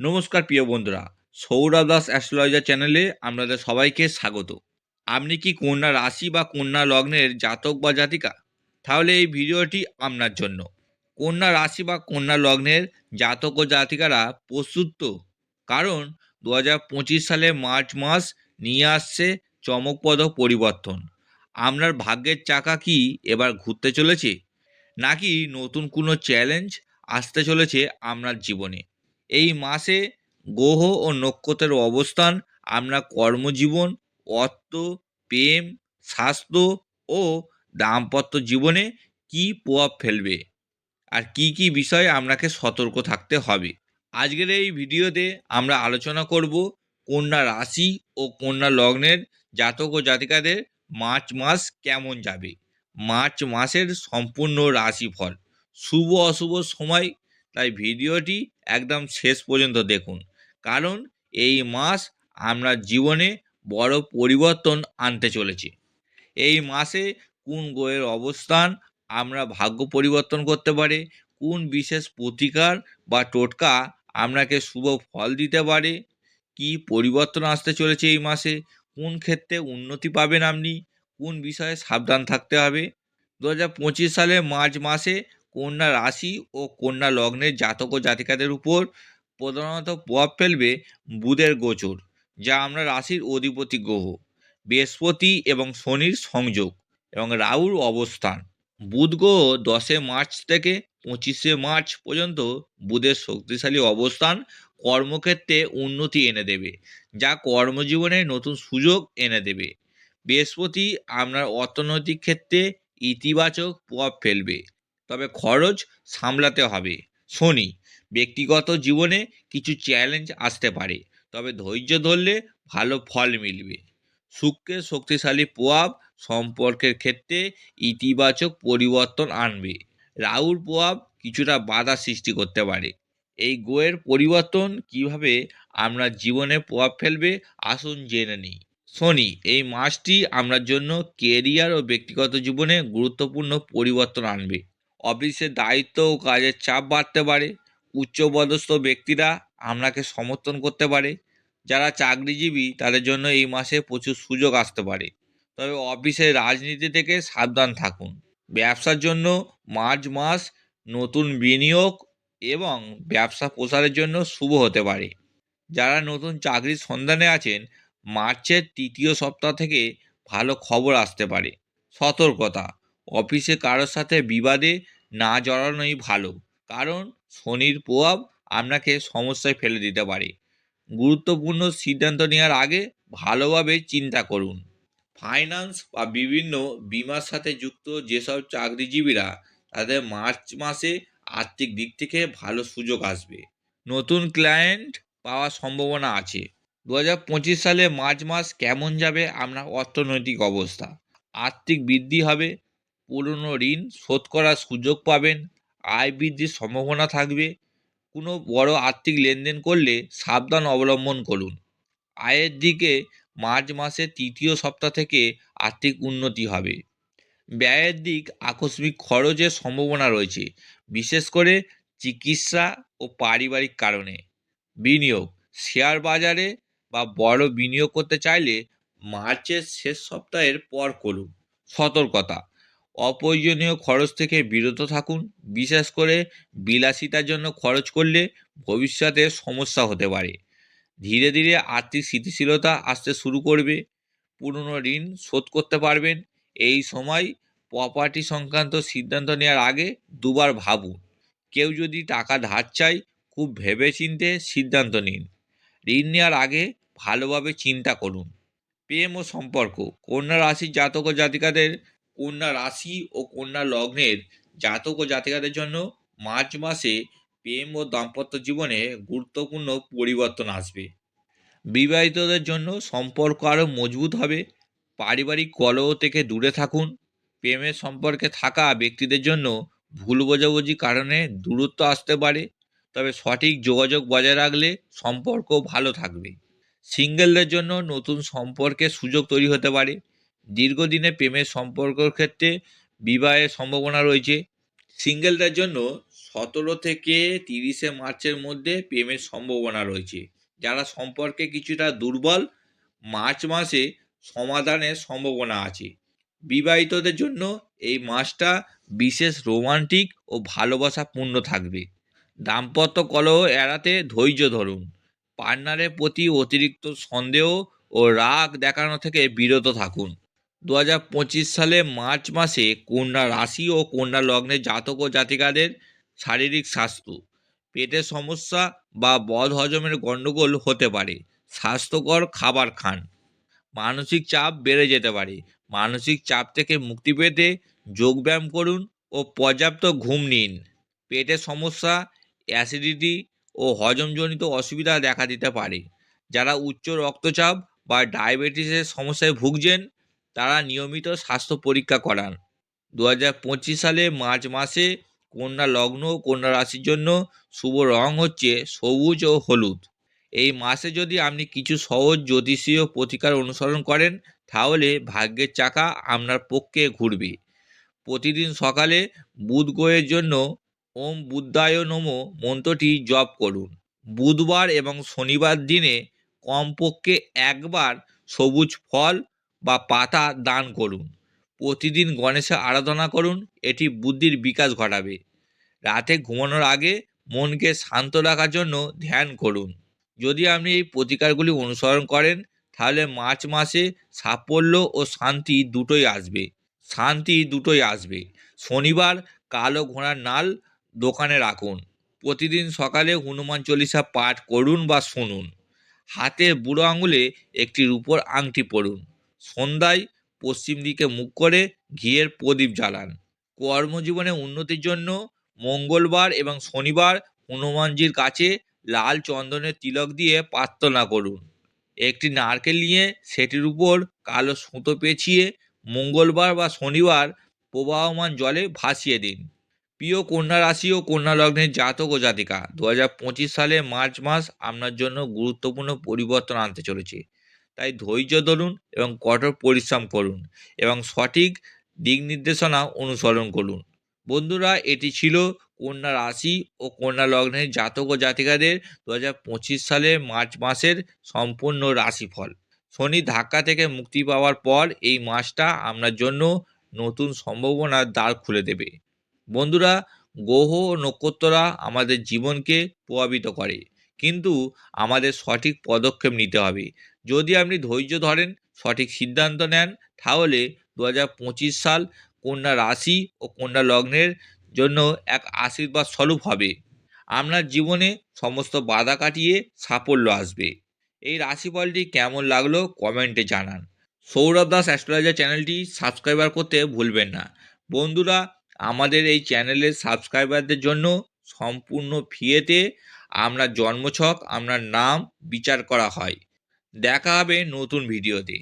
নমস্কার প্রিয় বন্ধুরা, সৌরভ দাস অ্যাস্ট্রোলজার চ্যানেলে আপনাদের সবাইকে স্বাগত। আপনি কি কন্যা রাশি বা কন্যা লগ্নের জাতক বা জাতিকা? তাহলে এই ভিডিওটি আপনার জন্য। কন্যা রাশি বা কন্যা লগ্নের জাতক ও জাতিকারা প্রস্তুত তো? কারণ দু সালে মার্চ মাস নিয়ে আসছে চমকপ্রদ পরিবর্তন। আপনার ভাগ্যের চাকা কি এবার ঘুরতে চলেছে? নাকি নতুন কোনো চ্যালেঞ্জ আসতে চলেছে আপনার জীবনে? এই মাসে গ্রহ ও নক্ষত্রের অবস্থান আপনার কর্মজীবন, অর্থ, প্রেম, স্বাস্থ্য ও দাম্পত্য জীবনে কী প্রভাব ফেলবে? আর কি কি বিষয়ে আপনাকে সতর্ক থাকতে হবে? আজকের এই ভিডিওতে আমরা আলোচনা করব কন্যা রাশি ও কন্যা লগ্নের জাতক ও জাতিকাদের মার্চ মাস কেমন যাবে? মার্চ মাসের সম্পূর্ণ রাশিফল, শুভ অশুভ সময় তাই ভিডিওটি একদম শেষ পর্যন্ত দেখুন। কারণ এই মাস আপনার জীবনে বড় পরিবর্তন আনতে চলেছে। এই মাসে কোন গ্রহের অবস্থান আমরা ভাগ্য পরিবর্তন করতে পারে, কোন বিশেষ প্রতিকার বা টোটকা আপনাকে শুভ ফল দিতে পারে, কি পরিবর্তন আসতে চলেছে এই মাসে, কোন ক্ষেত্রে উন্নতি পাবেন আপনি, কোন বিষয়ে সাবধান থাকতে হবে। দু হাজার পঁচিশ সালে মার্চ মাসে কন্যা রাশি ও কন্যা লগ্নের জাতক ও জাতিকাদের উপর প্রধানত প্রভাব ফেলবে বুধের গোচর, যা আমরা রাশির অধিপতি গ্রহ, বৃহস্পতি এবং শনির সংযোগ এবং রাহুর অবস্থান। বুধ গ্রহ দশে মার্চ থেকে পঁচিশে মার্চ পর্যন্ত বুধের শক্তিশালী অবস্থান কর্মক্ষেত্রে উন্নতি এনে দেবে, যা কর্মজীবনে নতুন সুযোগ এনে দেবে। বৃহস্পতি আপনার অর্থনৈতিক ক্ষেত্রে ইতিবাচক প্রভাব ফেলবে। তবে খরচ সামলাতে হবে। শনি, ব্যক্তিগত জীবনে কিছু চ্যালেঞ্জ আসতে পারে, তবে ধৈর্য ধরলে ভালো ফল মিলবে। শুক্রের শক্তিশালী প্রভাব সম্পর্কের ক্ষেত্রে ইতিবাচক পরিবর্তন আনবে। রাহুর প্রভাব কিছুটা বাধা সৃষ্টি করতে পারে। এই গোয়ের পরিবর্তন কীভাবে আমরা জীবনে প্রভাব ফেলবে আসুন জেনে নিই। শনি, এই মাসটি আপনার জন্য কেরিয়ার ও ব্যক্তিগত জীবনে গুরুত্বপূর্ণ পরিবর্তন আনবে। অফিসের দায়িত্ব ও কাজের চাপ বাড়তে পারে। উচ্চপদস্থ ব্যক্তিরা আপনাকে সমর্থন করতে পারে। যারা চাকরিজীবী, তাদের জন্য এই মাসে প্রচুর সুযোগ আসতে পারে। তবে অফিসের রাজনীতি থেকে সাবধান থাকুন। ব্যবসার জন্য মার্চ মাস নতুন বিনিয়োগ এবং ব্যবসা প্রসারের জন্য শুভ হতে পারে। যারা নতুন চাকরির সন্ধানে আছেন, মার্চের তৃতীয় সপ্তাহ থেকে ভালো খবর আসতে পারে। সতর্কতা অফিসে কারোর সাথে বিবাদে না জড়ানোই ভালো। কারণ শনির প্রভাব আপনাকে সমস্যায় ফেলে দিতে পারে। গুরুত্বপূর্ণ সিদ্ধান্ত নেওয়ার আগে ভালোভাবে চিন্তা করুন। ফাইন্যান্স বা বিভিন্ন বিমার সাথে যুক্ত যেসব চাকরিজীবীরা তাদের মার্চ মাসে আর্থিক দিক থেকে ভালো সুযোগ আসবে। নতুন ক্লায়েন্ট পাওয়ার সম্ভাবনা আছে। দু সালে মার্চ মাস কেমন যাবে আপনার অর্থনৈতিক অবস্থা? আর্থিক বৃদ্ধি হবে পুরনো ঋণ শোধ করার সুযোগ পাবেন। আয় বৃদ্ধির সম্ভাবনা থাকবে। কোনো বড় আর্থিক লেনদেন করলে সাবধান অবলম্বন করুন। আয়ের দিকে মার্চ মাসের তৃতীয় সপ্তাহ থেকে আর্থিক উন্নতি হবে। ব্যয়ের দিক আকস্মিক খরচের সম্ভাবনা রয়েছে, বিশেষ করে চিকিৎসা ও পারিবারিক কারণে। বিনিয়োগ, শেয়ার বাজারে বা বড় বিনিয়োগ করতে চাইলে মার্চের শেষ সপ্তাহের পর করুন। সতর্কতা অপ্রয়োজনীয় খরচ থেকে বিরত থাকুন। বিশেষ করে বিলাসিতার জন্য খরচ করলে ভবিষ্যতে সমস্যা হতে পারে। ধীরে ধীরে আর্থিক স্থিতিশীলতা আসতে শুরু করবে। পুরনো ঋণ শোধ করতে পারবেন। এই সময় প্রপার্টি সংক্রান্ত সিদ্ধান্ত নেওয়ার আগে দুবার ভাবুন। কেউ যদি টাকা ধার চায়, খুব ভেবেচিন্তে সিদ্ধান্ত নিন। ঋণ নেওয়ার আগে ভালোভাবে চিন্তা করুন। প্রেম ও সম্পর্ক, কন্যা রাশির জাতক ও জাতিকাদের কন্যা রাশি ও কন্যা লগ্নের জাতক ও জাতিকাদের জন্য মার্চ মাসে প্রেম ও দাম্পত্য জীবনে গুরুত্বপূর্ণ পরিবর্তন আসবে। বিবাহিতদের জন্য সম্পর্ক আরও মজবুত হবে। পারিবারিক কলহ থেকে দূরে থাকুন। প্রেমের সম্পর্কে থাকা ব্যক্তিদের জন্য ভুল বোঝাবুঝি কারণে দূরত্ব আসতে পারে। তবে সঠিক যোগাযোগ বজায় রাখলে সম্পর্ক ভালো থাকবে। সিঙ্গেলদের জন্য নতুন সম্পর্কের সুযোগ তৈরি হতে পারে। দীর্ঘদিনে প্রেমের সম্পর্কের ক্ষেত্রে বিবাহের সম্ভাবনা রয়েছে। সিঙ্গেলদের জন্য সতেরো থেকে তিরিশে মার্চের মধ্যে প্রেমের সম্ভাবনা রয়েছে। যারা সম্পর্কে কিছুটা দুর্বল, মার্চ মাসে সমাধানের সম্ভাবনা আছে। বিবাহিতদের জন্য এই মাসটা বিশেষ রোমান্টিক ও ভালোবাসাপূর্ণ থাকবে। দাম্পত্য কলহ এড়াতে ধৈর্য ধরুন। পার্টনারের প্রতি অতিরিক্ত সন্দেহ ও রাগ দেখানো থেকে বিরত থাকুন। দু হাজার পঁচিশ সালে মার্চ মাসে কন্যা রাশি ও কন্যা লগ্নের জাতক ও জাতিকাদের শারীরিক স্বাস্থ্য, পেটের সমস্যা বা বদ হজমের গণ্ডগোল হতে পারে, স্বাস্থ্যকর খাবার খান, মানসিক চাপ বেড়ে যেতে পারে, মানসিক চাপ থেকে মুক্তি পেতে যোগব্যায়াম করুন ও পর্যাপ্ত ঘুম নিন, পেটের সমস্যা, অ্যাসিডিটি ও হজমজনিত অসুবিধা দেখা দিতে পারে, যারা উচ্চ রক্তচাপ বা ডায়াবেটিসের সমস্যায় ভুগছেন তারা নিয়মিত স্বাস্থ্য পরীক্ষা করান। দু হাজার পঁচিশ সালে মার্চ মাসে কন্যা লগ্ন কন্যা রাশির জন্য শুভ রং হচ্ছে সবুজ ও হলুদ। এই মাসে যদি আপনি কিছু সহজ জ্যোতিষীয় প্রতিকার অনুসরণ করেন, তাহলে ভাগ্যের চাকা আপনার পক্ষে ঘুরবে। প্রতিদিন সকালে বুধ গ্রহের জন্য ওম বুদ্ধায় নমো মন্ত্রটি জপ করুন। বুধবার এবং শনিবার দিনে কমপক্ষে একবার সবুজ ফল বা পাতা দান করুন। প্রতিদিন গণেশের আরাধনা করুন, এটি বুদ্ধির বিকাশ ঘটাবে। রাতে ঘুমানোর আগে মনকে শান্ত রাখার জন্য ধ্যান করুন। যদি আপনি এই প্রতিকারগুলি অনুসরণ করেন, তাহলে মার্চ মাসে সাফল্য ও শান্তি দুটোই আসবে। শান্তি দুটোই আসবে। শনিবার কালো ঘোড়ার নাল দোকানে রাখুন। প্রতিদিন সকালে হনুমান চল্লিশা পাঠ করুন বা শুনুন। হাতের বুড়ো আঙুলে একটি রূপোর আংটি পরুন। সন্ধ্যায় পশ্চিম দিকে মুখ করে ঘিয়ের প্রদীপ জ্বালান। কর্মজীবনে উন্নতির জন্য মঙ্গলবার এবং শনিবার হনুমানজির কাছে লাল চন্দনের তিলক দিয়ে প্রার্থনা করুন। একটি নারকেল নিয়ে সেটির উপর কালো সুতো পেঁচিয়ে মঙ্গলবার বা শনিবার প্রবাহমান জলে ভাসিয়ে দিন। প্রিয় কন্যা রাশি ও কন্যা লগ্নের জাতক ও জাতিকা দু হাজার পঁচিশ সালে মার্চ মাস আপনার জন্য গুরুত্বপূর্ণ পরিবর্তন আনতে চলেছে। তাই ধৈর্য ধরুন এবং কঠোর পরিশ্রম করুন এবং সঠিক দিক নির্দেশনা অনুসরণ করুন। বন্ধুরা, এটি ছিল কন্যা রাশি ও কন্যা লগ্নের জাতক ও জাতিকাদের দু হাজার পঁচিশ সালে মার্চ মাসের সম্পূর্ণ রাশিফল। শনি ধাক্কা থেকে মুক্তি পাওয়ার পর এই মাসটা আপনার জন্য নতুন সম্ভাবনার দ্বার খুলে দেবে। বন্ধুরা, গ্রহ ও নক্ষত্ররা আমাদের জীবনকে প্রভাবিত করে, কিন্তু আমাদের সঠিক পদক্ষেপ নিতে হবে। যদি আপনি ধৈর্য ধরেন, সঠিক সিদ্ধান্ত নেন, তাহলে দু হাজার পঁচিশ সাল কন্যা রাশি ও কন্যা লগ্নের জন্য এক আশীর্বাদ স্বরূপ হবে। আপনার জীবনে সমস্ত বাধা কাটিয়ে সাফল্য আসবে। এই রাশিফলটি কেমন লাগল কমেন্টে জানান। সৌরভ দাস অ্যাস্ট্রোলজার চ্যানেলটি সাবস্ক্রাইবার করতে ভুলবেন না। বন্ধুরা, আমাদের এই চ্যানেলের সাবস্ক্রাইবারদের জন্য সম্পূর্ণ ফিয়েতে আপনার জন্মছক, আপনার নাম বিচার করা হয়। দেখা হবে নতুন ভিডিওতে।